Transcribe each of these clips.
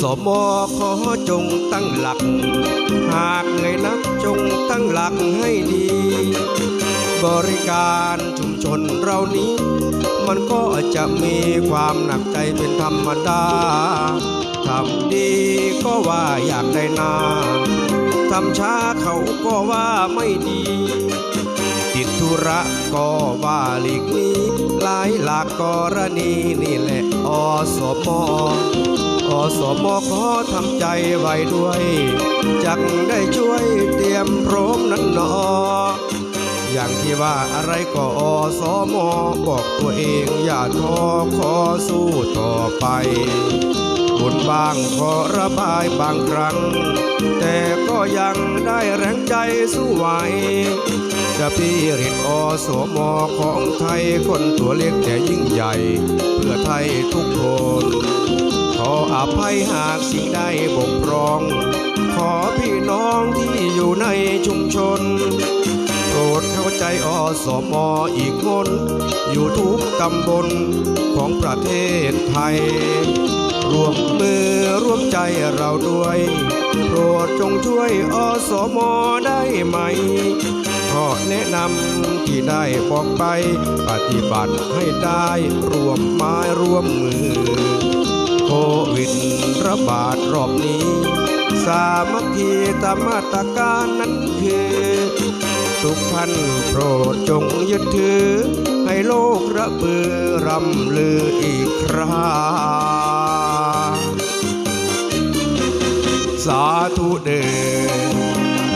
สมอขอจงตั้งหลัก หากเหนื่อยนักจงตั้งหลักให้ดี บริการชุมชนเรานี้ มันก็จะมีความหนักใจเป็นธรรมดาทำดีก็ว่าอยากได้นาทำช้าเขาก็ว่าไม่ดีติดธุระก็ว่าหลีกนี้หลายหลากกรณีนี่แหละอสมอ สมขอทำใจไว้ด้วย จักได้ช่วยเตรียมพร้อมนั้นหนอ อย่างที่ว่าอะไรก็อสมบอกตัวเองอย่าท้อขอสู้ต่อไปบนบ้างขอระบายบางครั้ง แต่ก็ยังได้แรงใจสู้ไหวสปิริตอสมของไทยคนตัวเล็กแต่ยิ่งใหญ่ เพื่อไทยทุกคน ภัยหากสิ่งใดบกพร่อง ขอพี่น้องที่อยู่ในชุมชน โปรดเข้าใจอสมออีกคน อยู่ทุกตำบลของประเทศไทย รวมมือร่วมใจเราด้วย โปรดจงช่วยอสมได้ไหมขอแนะนำที่ได้บอกไป ปฏิบัติให้ได้รวมไม้ร่วมมือ ระบาดรอบนี้ สามัคคีตามมาตรการนั้นคือ ทุกท่านโปรดจงยึดถือ ให้โลกระเบือรำลืออีกคราสาธุเดช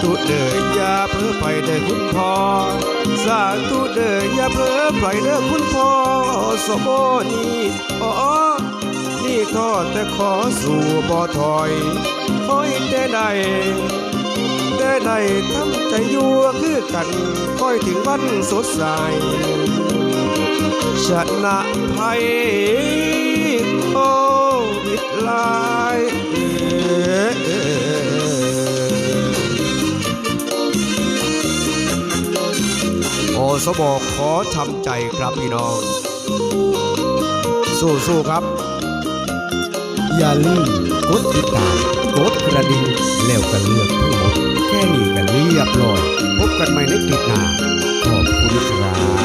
ทุเดชอย่าเพ้อไปเด้อคุณพ่อ สาธุเดชอย่าเพ้อไปเด้อคุณพ่อสมอนี่อ๋อ นี่ก็แต่ขอสู่บ่ถอยคอยแต่ใดแต่ใดทำใจอยู่คือกันคอยถึงวันสดใสชนะภัยโควิดลายโอสบกขอทำใจครับพี่น้อง สู้ๆครับ อย่าลืมกดติดตามกดกระดิ่งแล้วก็เลือกทั้งหมดแค่นี้ก็เรียบร้อย พบกันใหม่ในคลิปหน้าขอบคุณครับ